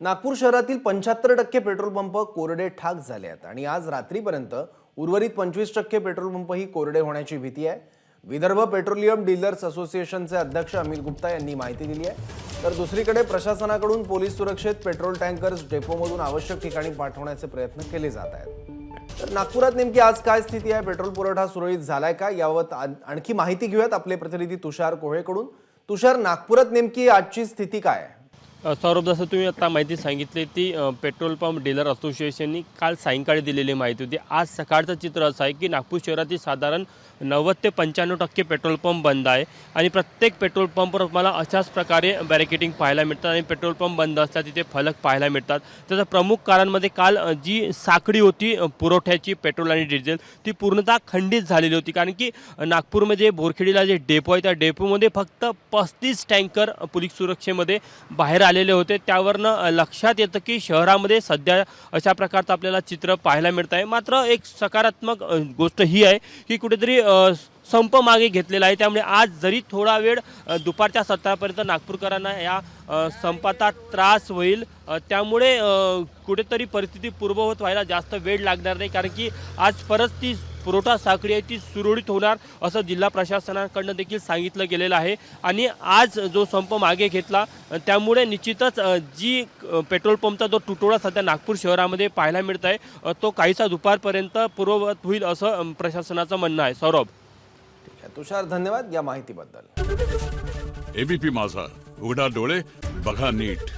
नागपूर शहरातील पंच्याहत्तर टक्के पेट्रोल पंप कोरडे ठाक झाले आहेत आणि आज रात्रीपर्यंत उर्वरित पंचवीस टक्के पेट्रोल पंपही कोरडे होण्याची भीती आहे. विदर्भ पेट्रोलियम डीलर्स असोसिएशनचे अध्यक्ष अमित गुप्ता यांनी माहिती दिली आहे. तर दुसरीकडे प्रशासनाकडून पोलीस सुरक्षेत पेट्रोल टँकर्स डेपोमधून आवश्यक ठिकाणी पाठवण्याचे प्रयत्न केले जात आहेत. तर नागपुरात नेमकी आज काय स्थिती आहे? पेट्रोल पुरवठा सुरळीत झालाय का? याबाबत आणखी माहिती घेऊयात आपले प्रतिनिधी तुषार कोहेकडून. तुषार नागपुरात नेमकी आजची स्थिती काय आहे? सौरभ जसं तुम्ही आता माहिती सांगितली ती पेट्रोल पंप डीलर असोसिएशननी काल सायंकाळी दिलेली माहिती होती. आज सकाळचं चित्र असं आहे की नागपूर शहरातील साधारण नव्वद ते पंच्याण्णव टक्के पेट्रोल पंप बंद आहे आणि प्रत्येक पेट्रोल पंपवर मला अशाच प्रकारे बॅरिकेटिंग पाहायला मिळतात आणि पेट्रोल पंप बंद असतात तिथे फलक पाहायला मिळतात. त्याचं प्रमुख कारणमध्ये काल जी साखळी होती पुरवठ्याची पेट्रोल आणि डिझेल ती पूर्णतः खंडित झालेली होती. कारण की नागपूरमध्ये बोरखेडीला जे डेपो आहे त्या डेपोमध्ये फक्त पस्तीस टँकर पोलीस सुरक्षेमध्ये बाहेर आलेले होते. त्यावरनं लक्षात येतं की शहरामध्ये सध्या अशा प्रकारचं आपल्याला चित्र पाहायला मिळत आहे मात्र एक सकारात्मक गोष्ट ही आहे की कुठेतरी संप मागे घेतलेला आहे. त्यामुळे आज जरी थोडा वेळ दुपारच्या सत्रापर्यंत नागपूरकरांना या संपाचा त्रास होईल त्यामुळे कुठेतरी परिस्थिती पूर्ववत व्हायला जास्त वेळ लागणार नाही. कारण की आज परत ती पुरवठा साखळी आहे ती सुरळीत होणार असं जिल्हा प्रशासनाकडनं देखील सांगितलं गेलेलं आहे. आणि आज जो संप मागे घेतला त्यामुळे निश्चितच जी पेट्रोल पंपचा जो तुटवडा सध्या नागपूर शहरामध्ये पाहायला मिळत आहे तो काहीसा दुपारपर्यंत पूर्ववत होईल असं प्रशासनाचं म्हणणं आहे. सौरभ. ठीक आहे. तुषार धन्यवाद या माहितीबद्दल. एबीपी माझा. उघडा डोळे बघा नीट.